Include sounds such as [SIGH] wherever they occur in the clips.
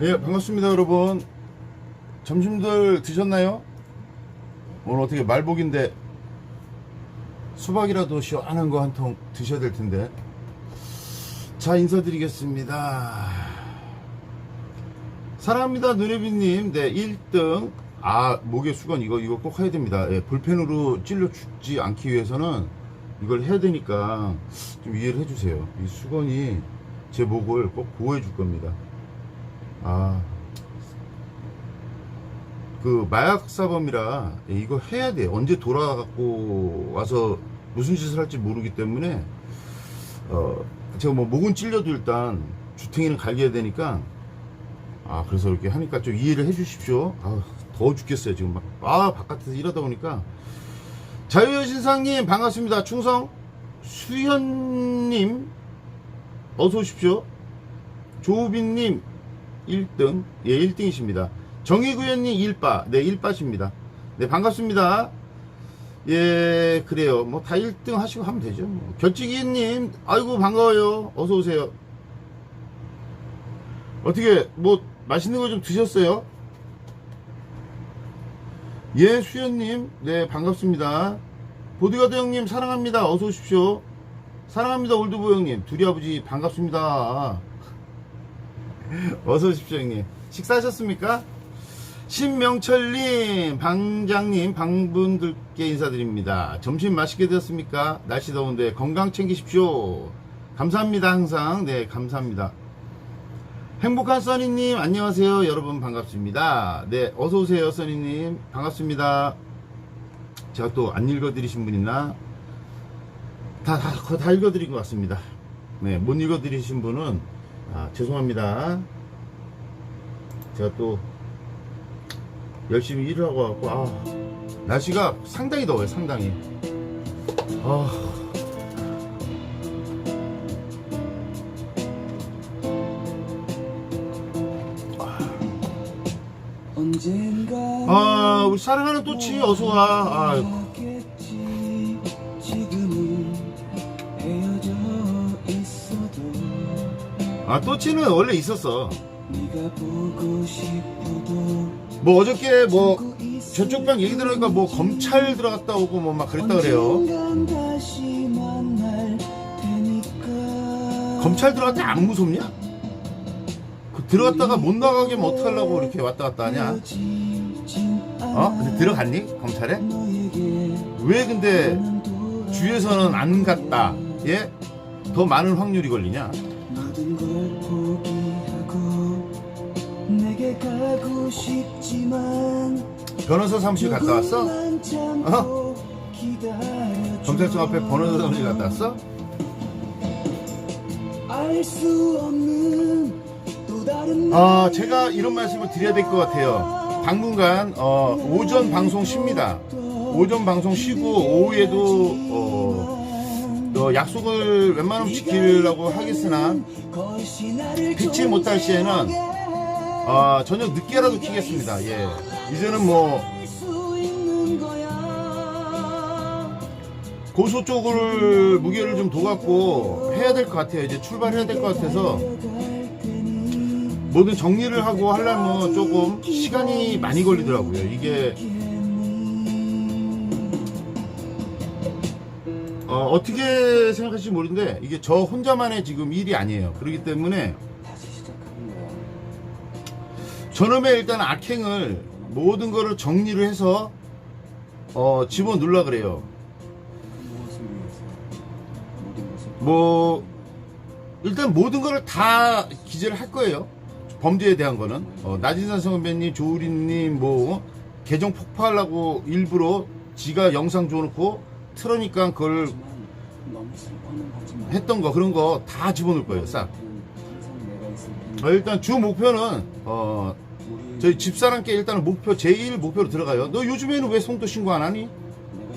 네, 반갑습니다, 여러분. 점심들 드셨나요? 오늘 어떻게 말복인데 수박이라도 시원한 거 한 통 드셔야 될 텐데. 자, 인사드리겠습니다. 사랑합니다, 누레비님. 네, 1등. 아, 목에 수건 이거, 이거 꼭 해야 됩니다. 예, 볼펜으로 찔러 죽지 않기 위해서는 이걸 해야 되니까 좀 이해를 해주세요. 이 수건이 제 목을 꼭 보호해 줄 겁니다. 아. 그 마약 사범이라 이거 해야 돼. 언제 돌아갖고 와서 무슨 짓을 할지 모르기 때문에 어 제가 뭐 목은 찔려도 일단 주탱이는 갈겨야 되니까 아 그래서 이렇게 하니까 좀 이해를 해 주십시오. 아 더워 죽겠어요 지금 막. 아 바깥에서 일하다 보니까 자유의 신상님 반갑습니다. 충성 수현님 어서 오십시오. 조우빈님 1등 예 1등이십니다. 정의구현님 1바 네 1바십니다. 네 반갑습니다. 예 그래요 뭐 다 1등 하시고 하면 되죠. 뭐. 결지기님 아이고 반가워요. 어서 오세요. 어떻게 뭐 맛있는 거 좀 드셨어요? 예 수현님 네 반갑습니다. 보디가드 형님 사랑합니다. 어서 오십시오. 사랑합니다 올드보 형님 둘이 아버지 반갑습니다. [LAUGHS] 어서 오십시오 형님. 식사하셨습니까? 신명철님 방장님 방분들께 인사드립니다. 점심 맛있게 드셨습니까? 날씨 더운데 건강 챙기십시오. 감사합니다 항상. 네 감사합니다. 행복한 써니님 안녕하세요. 여러분 반갑습니다. 네 어서오세요 써니님. 반갑습니다. 제가 또 안 읽어드리신 분 있나? 다, 다, 다 읽어드린 것 같습니다. 네, 못 읽어드리신 분은 아, 죄송합니다. 제가 또 열심히 일을 하고 왔고, 아, 날씨가 상당히 더워요, 상당히. 아. 아, 우리 사랑하는 또치 어서 와. 아 아, 또치는 원래 있었어. 뭐 어저께 뭐 저쪽 방 얘기 들으니까 뭐 검찰 들어갔다 오고 뭐 막 그랬다 그래요. 검찰 들어갈 때안 무섭냐? 그 들어갔다가 못 나가게 하면 어떡하려고 이렇게 왔다 갔다 하냐? 어? 근데. 들어갔니? 검찰에? 왜 근데 주에서는 안 갔다. 예? 더 많은 확률이 걸리냐? 변호사 사무실 갔다 왔어? 기다려줘. 검찰청 앞에 변호사 사무실 갔다 왔어? 아, 제가 이런 말씀을 드려야 될 것 같아요. 당분간, 어, 오전 방송 쉽니다. 오전 방송 쉬고, 오후에도, 어, 어, 약속을 웬만하면 지키려고 하겠으나, 피치 못할 시에는, 어, 저녁 늦게라도 키겠습니다. 예. 이제는 뭐, 고소 쪽을 무게를 좀 둬갖고 해야 될 것 같아요. 이제 출발해야 될 것 같아서 모든 정리를 하고 하려면 조금 시간이 많이 걸리더라고요. 이게 어, 떻게 생각하실지 모르는데 이게 저 혼자만의 지금 일이 아니에요. 그렇기 때문에. 저놈의 일단 악행을 모든 거를 정리를 해서 어, 집어넣으려 그래요. 뭐 일단 모든 거를 다 기재를 할 거예요. 범죄에 대한 거는 어, 나진산 선배님, 조우리님 뭐 계정 폭파하려고 일부러 지가 영상 줘놓고 틀으니까 그걸. 했던 거 그런 거 다 집어넣을 거예요. 싹. 어, 일단 주 목표는 어, 저희 집사람께 일단은 목표 제1 목표로 들어가요. 너 요즘에는 왜 송도 신고 안 하니?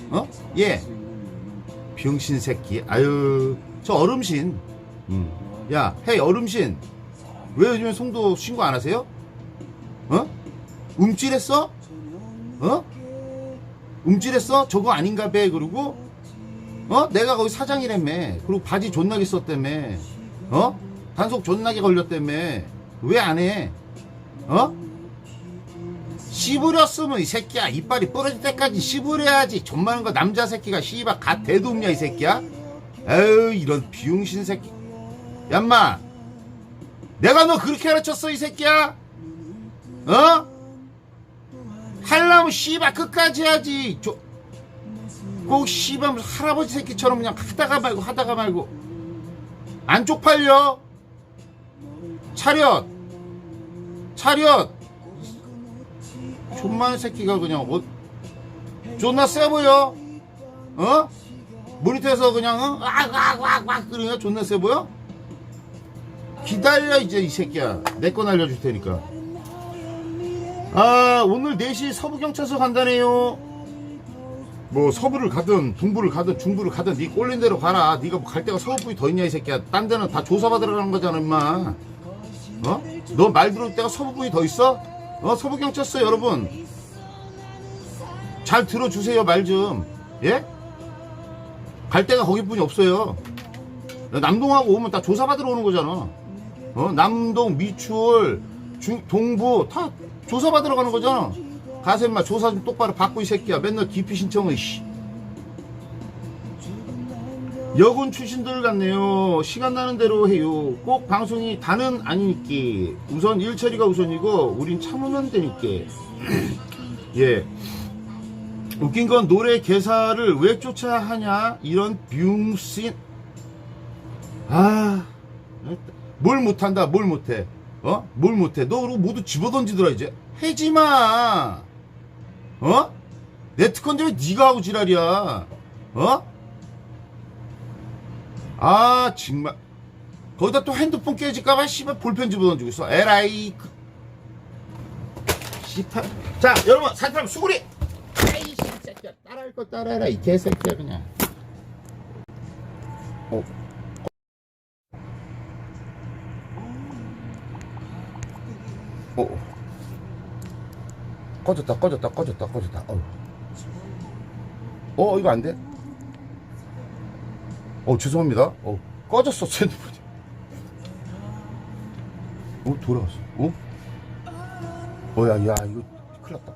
어? 이렇게 예. 병신 새끼. 아유 저 얼음신. 음. 야, 헤이 얼음신. 왜 요즘에 송도 신고 안 하세요? 어? 움찔했어? 어? 움찔했어? 저거 아닌가 배 그러고 어? 내가 거기 사장이라며 그리고 바지 존나게 썼다며 어? 단속 존나게 걸렸다며 왜 안 해? 어? 씹으렸으면 이 새끼야. 이빨이 부러질 때까지 씹으려야지. 존만한 거 남자 새끼가 씨발 갓 대도 없냐 이 새끼야. 에휴 이런 비용신 새끼. 얌마 내가 너 그렇게 가르쳤어 이 새끼야? 어? 하려면 씨발 끝까지 해야지. 저, 꼭 씨발 할아버지 새끼처럼 그냥 하다가 말고 하다가 말고. 안 쪽팔려? 차렷. 차렷 존만 새끼가 그냥 어? 존나 세 보여? 어? 모니터에서 그냥 어? 왁왁왁왁 그러냐? 존나 세 보여? 기다려 이제 이 새끼야. 내거 날려줄 테니까. 아 오늘 4시 서부경찰서 간다네요. 뭐 서부를 가든 동부를 가든 중부를 가든 네 꼴린 대로 가라. 네가 뭐 갈 데가 서부이 더 있냐 이 새끼야. 딴 데는 다 조사받으러 가는 거잖아 임마. 어? 너 말 들을 데가 서부이 더 있어? 어 서부경찰서 여러분 잘 들어주세요 말 좀 예? 갈 데가 거기뿐이 없어요 남동하고 오면 다 조사받으러 오는 거잖아 어? 남동, 미추홀, 중, 동부 다 조사받으러 가는 거잖아. 가서 인마 조사 좀 똑바로 받고 이 새끼야. 맨날 기피 신청을 씨. 여군 출신들 같네요. 시간 나는 대로 해요. 꼭 방송이 다는 아니니까. 우선 일 처리가 우선이고 우린 참으면 되니까. [CLEARS THROAT] 예. 웃긴 건 노래 개사를 왜 쫓아야 하냐 이런 뷰신 아, 뭘 못한다, 뭘 못해, 어? 뭘 못해. 너 그러고 모두 집어 던지더라 이제. 해지 마, 어? 내 특허인데 왜 네가 하고 지랄이야, 어? 아 정말 거기다 또 핸드폰 깨질까봐 씨발 볼펜 집어던지고 있어. 에라이. 그- 씨발. 자 여러분 사람 수구리. 아이 새끼야 따라할 거 따라해라 이 개새끼야 그냥. 어. 어. 꺼졌다, 꺼졌다, 꺼졌다, 꺼졌다. 어, 어 이거 안 돼? 어, 죄송합니다. 어, 꺼졌어, 핸드폰이. 어, 돌아갔어. 어? 어, 야, 야, 이거 큰일 났다.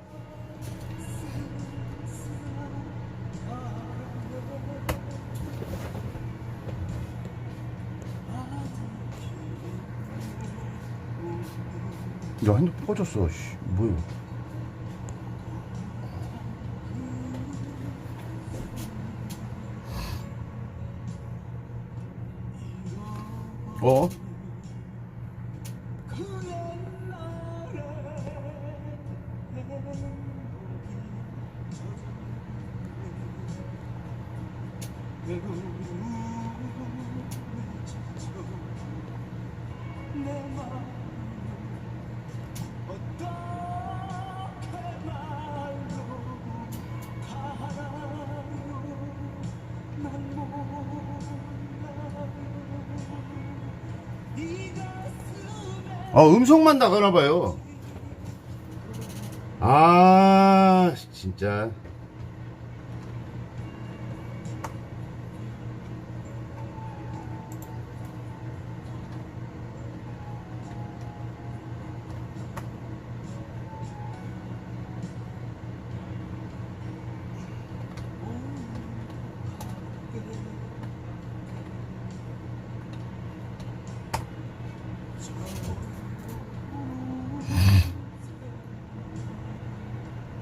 야, 핸드폰 꺼졌어, 씨. 뭐야. 어? 아, 음성만 나가나 봐요. 아, 진짜.